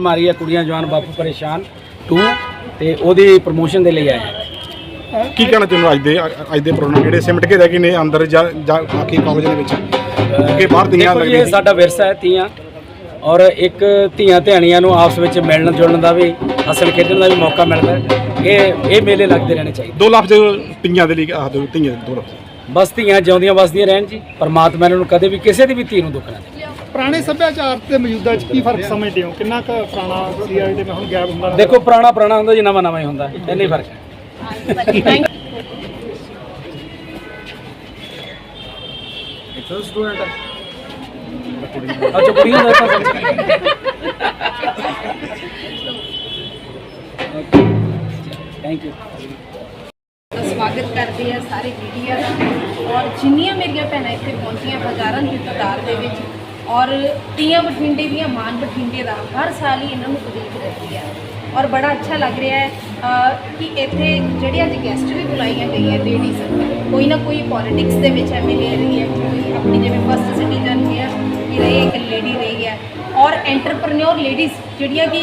ਮਾਰੀ ਹੈ ਕੁੜੀਆਂ ਜਵਾਨ ਬਾਪੂ ਪਰੇਸ਼ਾਨ 2 ਤੇ ਉਹਦੀ ਪ੍ਰੋਮੋਸ਼ਨ ਦੇ ਲਈ ਹਾਂ ਕੀ ਕਹਿਣਾ ਚਾਹੁੰਦੇ ਹੋ ਅੱਜ ਦੇ ਅੱਜ ਦੇ ਪ੍ਰੋਗਰਾਮ ਜਿਹੜੇ ਸਿਮਟ ਕੇ ਰਹਿ ਗਏ ਨੇ ਅੰਦਰ ਜਾਂ ਜਾਂ ਬਾਕੀ ਕਾਲਜ ਦੇ ਵਿੱਚ? ਕਿ ਬਾਹਰ ਜੀ, ਲੱਗਦੀਆਂ ਇਹ ਸਾਡਾ ਵਿਰਸਾ ਹੈ ਧੀਆਂ। ਔਰ ਇੱਕ ਧੀਆਂ ਧਿਆਣੀਆਂ ਨੂੰ ਆਪਸ ਵਿੱਚ ਮਿਲਣ ਜੁਲਣ ਦਾ ਵੀ ਅਸਲ ਖੇਡਣ ਦਾ ਵੀ ਮੌਕਾ ਮਿਲਦਾ ਹੈ। ਇਹ ਇਹ ਮੇਲੇ ਲੱਗਦੇ ਰਹਿਣੇ ਚਾਹੀਦੇ। ਦੋ ਲਫ਼ਜ਼ ਧੀਆਂ ਦੇ ਲਈ ਆਹ ਦੋ ਧੀਆਂ ਦੇ ਦੋ ਲਫ਼ਜ਼ ਬਸ ਧੀਆਂ ਜਿਉਂਦੀਆਂ ਵਸਦੀਆਂ ਰਹਿਣ ਜੀ ਪਰਮਾਤਮਾ ਇਹਨਾਂ ਨੂੰ ਕਦੇ ਵੀ ਕਿਸੇ ਦੀ ਵੀ ਧੀ ਨੂੰ ਦੁੱਖ ਨਾ ਦੇ ਪੁਰਾਣੇ ਸੱਭਿਆਚਾਰ ਤੇ ਮੌਜੂਦਾ ਚ ਕੀ ਫ਼ਰਕ ਸਮਝਦੇ ਹੋ? ਕਿੰਨਾ ਕੁ ਪੁਰਾਣਾ ਸੀ ਦੇ ਮੈਂ ਹੁਣ ਗੈਪ ਹੁੰਦਾ ਦੇਖੋ ਪੁਰਾਣਾ ਪੁਰਾਣਾ ਹੁੰਦਾ ਜੀ ਨਵਾਂ ਨਵਾਂ ਹੀ ਹੁੰਦਾ ਇੰਨਾ ਫ਼ਰਕ ਹੈ। ਇੱਕ ਸਟੂਡੈਂਟ ਅੱਛਾ ਕੁੜੀਆਂ ਦਾ ਥੈਂਕ ਯੂ ਸਵਾਗਤ ਕਰਦੀ ਹੈ ਸਾਰੇ ਮੀਡੀਆ ਦਾ। ਔਰ ਜਿੰਨੀਆਂ ਮੇਰੀਆਂ ਭੈਣਾਂ ਇੱਥੇ ਪਹੁੰਚੀਆਂ ਹਜ਼ਾਰਾਂ ਦੀ ਤਾਦਾਦ ਦੇ ਵਿੱਚ, ਔਰ ਤੀਆਂ ਬਠਿੰਡੇ ਦੀਆਂ ਮਾਨ ਬਠਿੰਡੇ ਦਾ, ਹਰ ਸਾਲ ਹੀ ਇਹਨਾਂ ਨੂੰ ਉਡੀਕ ਰਹਿੰਦੀ ਹੈ ਔਰ ਬੜਾ ਅੱਛਾ ਲੱਗ ਰਿਹਾ ਹੈ ਕਿ ਇੱਥੇ ਜਿਹੜੇ ਅੱਜ ਗੈਸਟ ਵੀ ਬੁਲਾਈਆਂ ਗਈਆਂ ਲੇਡੀਜ਼ ਕੋਈ ਨਾ ਕੋਈ ਪੋਲਿਟਿਕਸ ਦੇ ਵਿੱਚ ਐਮਐਲਏ ਰਹੀ ਹੈ, ਕੋਈ ਆਪਣੀ ਜਿਵੇਂ ਫਸਟ ਸਿਟੀਜ਼ਨ ਹੈ ਕਿ ਰਹੀ, ਇੱਕ ਲੇਡੀ ਰਹੀ ਹੈ। ਔਰ ਐਂਟਰਪ੍ਰੈਨਿਓਰ ਲੇਡੀਜ਼ ਜਿਹੜੀਆਂ ਕਿ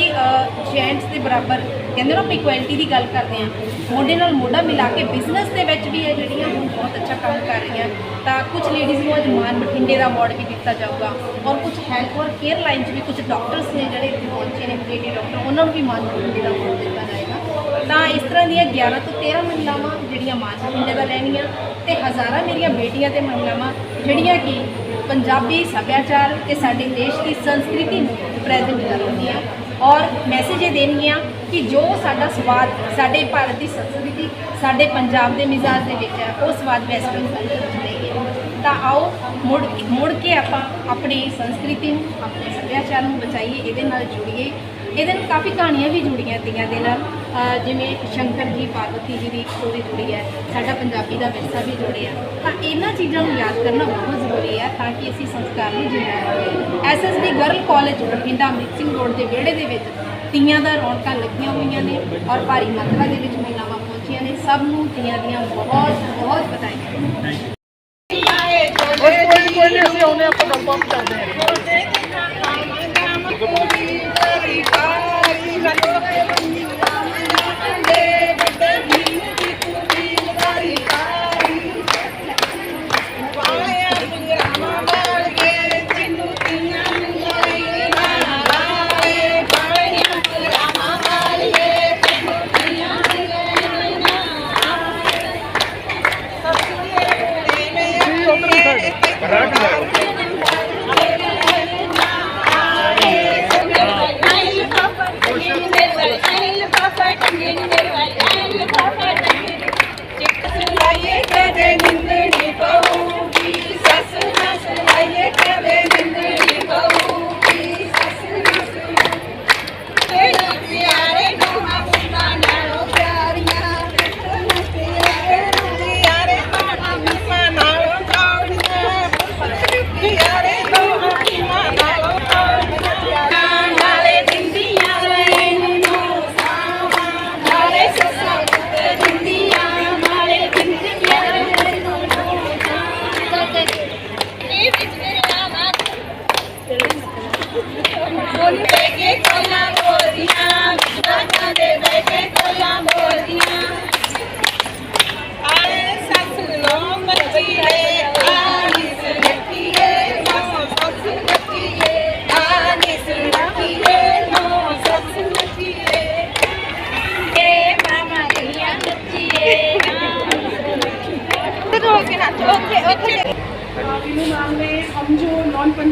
ਜੈਂਟਸ ਦੇ ਬਰਾਬਰ ਕਹਿੰਦੇ ਨਾ ਇਕੁਐਲਿਟੀ ਦੀ ਗੱਲ ਕਰਦੇ ਆ ਮੋਢੇ ਨਾਲ ਮੋਢਾ ਮਿਲਾ ਕੇ ਬਿਜ਼ਨਸ ਦੇ ਵਿੱਚ ਵੀ ਹੈ ਜਿਹੜੀਆਂ ਹੁਣ ਬਹੁਤ ਅੱਛਾ ਕੰਮ ਕਰ ਰਹੀਆਂ, ਤਾਂ ਕੁਝ ਲੇਡੀਜ਼ ਨੂੰ ਅੱਜ ਮਾਨ ਬਠਿੰਡੇ ਦਾ ਅਵਾਰਡ ਵੀ ਦਿੱਤਾ ਜਾਊਗਾ ਔਰ ਕੁਝ ਹੈਲਥ ਔਰ ਕੇਅਰ ਲਾਈਨ 'ਚ ਵੀ ਕੁਝ ਡਾਕਟਰਸ ਨੇ ਜਿਹੜੇ ਇੱਥੇ ਪਹੁੰਚੇ ਨੇ ਲੇਡੀ ਡਾਕਟਰ ਉਹਨਾਂ ਨੂੰ ਵੀ ਮਾਨ ਬਠਿੰਡੇ ਦਾ ਅਵਾਰਡ ਦਿੱਤਾ ਜਾਏਗਾ। ਤਾਂ ਇਸ ਤਰ੍ਹਾਂ ਦੀਆਂ 11 ਤੋਂ 13 ਮਹਿਲਾਵਾਂ ਜਿਹੜੀਆਂ ਮਾਨ ਬਠਿੰਡੇ ਦਾ ਲੈਣੀਆਂ ਤੇ ਹਜ਼ਾਰਾਂ ਮੇਰੀਆਂ ਬੇਟੀਆਂ ਤੇ ਮਹਿਲਾਵਾਂ ਜਿਹੜੀਆਂ ਕਿ ਪੰਜਾਬੀ ਸੱਭਿਆਚਾਰ ਤੇ ਸਾਡੇ ਦੇਸ਼ ਦੀ ਸੰਸਕ੍ਰਿਤੀ ਨੂੰ ਪ੍ਰੈਜ਼ੈਂਟ ਕਰਨਗੀਆਂ ਔਰ ਮੈਸੇਜ ਇਹ ਦੇਣਗੀਆਂ ਕਿ ਜੋ ਸਾਡਾ ਸਵਾਦ ਸਾਡੇ ਭਾਰਤ ਦੀ ਸੰਸਕ੍ਰਿਤੀ, ਸਾਡੇ ਪੰਜਾਬ ਦੇ ਮਿਜ਼ਾਜ ਦੇ ਵਿੱਚ ਹੈ, ਉਹ ਸਵਾਦ ਵੈਸਟਰਨ ਕਲਚਰ ਵਿੱਚ ਨਹੀਂ ਹੈ। ਤਾਂ ਆਓ, ਮੁੜ ਮੁੜ ਕੇ ਆਪਾਂ ਆਪਣੀ ਸੰਸਕ੍ਰਿਤੀ ਨੂੰ, ਆਪਣੇ ਸੱਭਿਆਚਾਰ ਨੂੰ ਬਚਾਈਏ, ਇਹਦੇ ਨਾਲ ਜੁੜੀਏ। ਇਹਦੇ ਨਾਲ ਕਾਫੀ ਕਹਾਣੀਆਂ ਵੀ ਜੁੜੀਆਂ ਤੀਆਂ ਦੇ ਨਾਲ। ਜਿਵੇਂ ਸ਼ੰਕਰ ਜੀ, ਪਾਰਵਤੀ ਜੀ ਦੀ ਸਟੋਰੀ ਜੁੜੀ ਹੈ, ਸਾਡਾ ਪੰਜਾਬੀ ਦਾ ਵਿਰਸਾ ਵੀ ਜੁੜਿਆ ਤਾਂ ਇਹਨਾਂ ਚੀਜ਼ਾਂ ਨੂੰ ਯਾਦ ਕਰਨਾ ਬਹੁਤ ਜ਼ਰੂਰੀ ਹੈ, ਤਾਂ ਕਿ ਅਸੀਂ ਸੰਸਕਾਰ ਨੂੰ ਜਿਉਂਦਾ ਰੱਖੀਏ SSD girl college, Bathinda Amrit Singh road ਦੇ ਵਿਹੜੇ ਦੇ ਵਿੱਚ ਤੀਆਂ ਦਾ ਰੌਣਕਾਂ ਲੱਗੀਆਂ ਹੋਈਆਂ ਨੇ ਔਰ ਭਾਰੀ ਮਾਤਰਾ ਦੇ ਵਿੱਚ ਮਹਿਲਾਵਾਂ ਪਹੁੰਚੀਆਂ ਨੇ। ਸਭ ਨੂੰ ਤੀਆਂ ਦੀਆਂ ਬਹੁਤ ਬਹੁਤ ਵਧਾਈਆਂ। ਕੋਈ ਕੋਈ ਨਹੀਂ ਅਸੀਂ ਆਉਨੇ ਆਪਾਂ ਗੱਲਬਾਤ ਕਰਦੇ ਹਾਂ।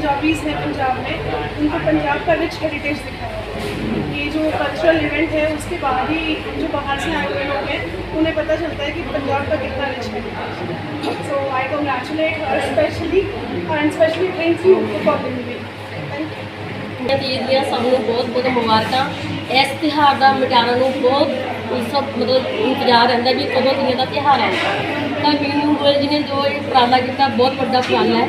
पंजाबीज हैं पंजाब में उनको पंजाब का रिच हेरिटेज दिखाया है ये जो कल्चरल इवेंट है उसके बाद ही जो बाहर से आए हुए लोग हैं उन्हें पता चलता है कि पंजाब का कितना रिच हेरिटेज है so I congratulate her specially and specially thank you for being me thank you Teej ਦੀਆਂ ਸਭ ਨੂੰ ਬਹੁਤ ਬਹੁਤ ਮੁਬਾਰਕਾਂ ਇਸ ਤਿਉਹਾਰ ਦਾ ਮਟਿਆਰਾਂ ਨੂੰ ਬਹੁਤ ਸਭ ਮਤਲਬ ਇੰਤਜ਼ਾਰ ਰਹਿੰਦਾ ਵੀ ਕਦੋਂ ਤੀਆਂ ਦਾ ਤਿਉਹਾਰ ਆਉਂਦਾ ਤਾਂ ਮੀਨੂ ਗੋਇਲ ਜੀ ਨੇ ਜੋ ਇਹ ਉਪਰਾਲਾ ਕੀਤਾ ਬਹੁਤ ਵੱਡਾ ਉਪਰਾਲਾ ਹੈ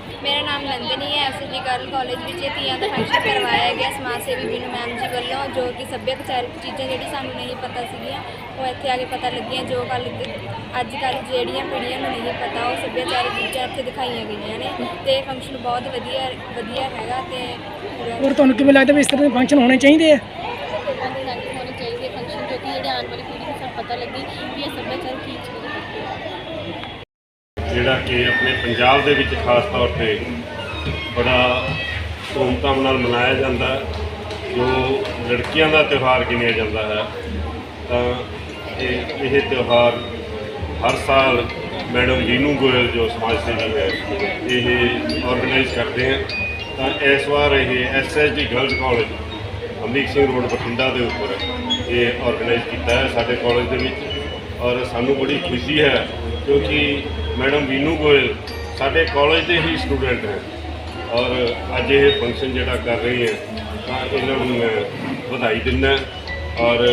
ਕਾਲਜ ਵਿੱਚ ਇਹ ਤੀਆਂ ਦਾ ਫੰਕਸ਼ਨ ਕਰਵਾਇਆ ਗਿਆ ਸਮਾਜ ਸੇਵੀ ਬੀਨੂ ਮੈਮ ਜੀ ਵੱਲੋਂ ਜੋ ਕਿ ਸੱਭਿਆਚਾਰਕ ਚੀਜ਼ਾਂ ਜਿਹੜੀ ਸਾਨੂੰ ਨਹੀਂ ਪਤਾ ਸੀਗੀਆਂ ਉਹ ਇੱਥੇ ਆ ਕੇ ਪਤਾ ਲੱਗੀਆਂ ਜੋ ਕੱਲ ਅੱਜ ਕੱਲ੍ਹ ਜਿਹੜੀਆਂ ਪੀੜ੍ਹੀਆਂ ਨੂੰ ਨਹੀਂ ਪਤਾ ਉਹ ਸੱਭਿਆਚਾਰਕ ਚੀਜ਼ਾਂ ਇੱਥੇ ਦਿਖਾਈਆਂ ਗਈਆਂ ਨੇ ਤੇ ਫੰਕਸ਼ਨ ਬਹੁਤ ਵਧੀਆ ਵਧੀਆ ਹੈਗਾ ਤੇ ਔਰ ਤੁਹਾਨੂੰ ਕਿਵੇਂ ਲੱਗਦਾ ਵੀ ਇਸ ਤਰ੍ਹਾਂ ਦੇ ਫੰਕਸ਼ਨ ਹੋਣੇ ਚਾਹੀਦੇ ਆ? ਹੋਣੇ ਚਾਹੀਦੇ ਫੰਕਸ਼ਨ ਜੋ ਕਿ ਜਿਹੜੇ ਆਉਣ ਵਾਲੀ ਪੀੜ੍ਹੀ ਨੂੰ ਸਭ ਪਤਾ ਲੱਗੇ ਵੀ ਇਹ ਸੱਭਿਆਚਾਰ ਕੀ ਚੀਜ਼ ਹੈ ਜਿਹੜਾ ਕਿ ਆਪਣੇ ਪੰਜਾਬ ਦੇ ਵਿੱਚ ਖਾਸ ਤੌਰ ਤੇ ਬੜਾ ਧੂਮਧਾਮ ਨਾਲ ਮਨਾਇਆ ਜਾਂਦਾ ਹੈ, ਜੋ ਲੜਕੀਆਂ ਦਾ ਤਿਉਹਾਰ ਗਿਣਿਆ ਜਾਂਦਾ ਹੈ। ਤਾਂ ਇਹ ਇਹ ਤਿਉਹਾਰ ਹਰ ਸਾਲ ਮੈਡਮ ਰੀਨੂ ਗੋਇਲ ਜੋ ਸਮਾਜ ਸੇਵੀ ਹੈ, ਇਹ ਆਰਗੇਨਾਈਜ਼ ਕਰਦੇ ਹਨ ਤਾਂ ਇਸ ਵਾਰ ਇਹ SSD girls college Amrik Singh road Bathinda ਦੇ ਉੱਪਰ ਇਹ ਆਰਗੇਨਾਈਜ਼ ਕੀਤਾ ਹੈ ਸਾਡੇ ਕਾਲਜ ਦੇ ਵਿੱਚ। ਔਰ ਸਾਨੂੰ ਬੜੀ ਖੁਸ਼ੀ ਹੈ ਕਿਉਂਕਿ ਮੈਡਮ ਵੀਨੂ ਗੋਇਲ ਸਾਡੇ ਕਾਲਜ ਦੇ ਹੀ ਸਟੂਡੈਂਟ ਹੈ। ਔਰ ਅੱਜ ਇਹ ਫੰਕਸ਼ਨ ਜਿਹੜਾ ਕਰ ਰਹੇ ਹੈ, ਤਾਂ ਇਹਨਾਂ ਨੂੰ ਮੈਂ ਵਧਾਈ ਦਿੰਦਾ ਔਰ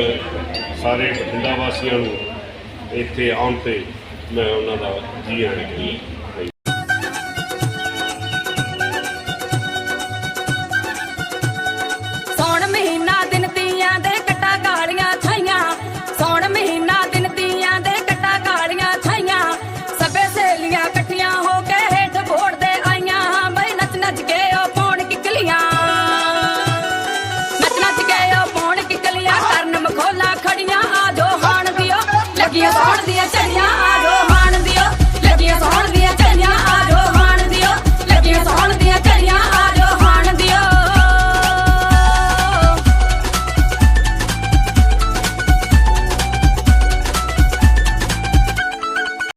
ਸਾਰੇ ਬਠਿੰਡਾ ਵਾਸੀਆਂ ਨੂੰ ਇੱਥੇ ਆਉਣ ਤੇ ਮੈਂ ਉਹਨਾਂ ਦਾ ਜੀ ਆਇਆਂ ਕਹਿੰਦਾ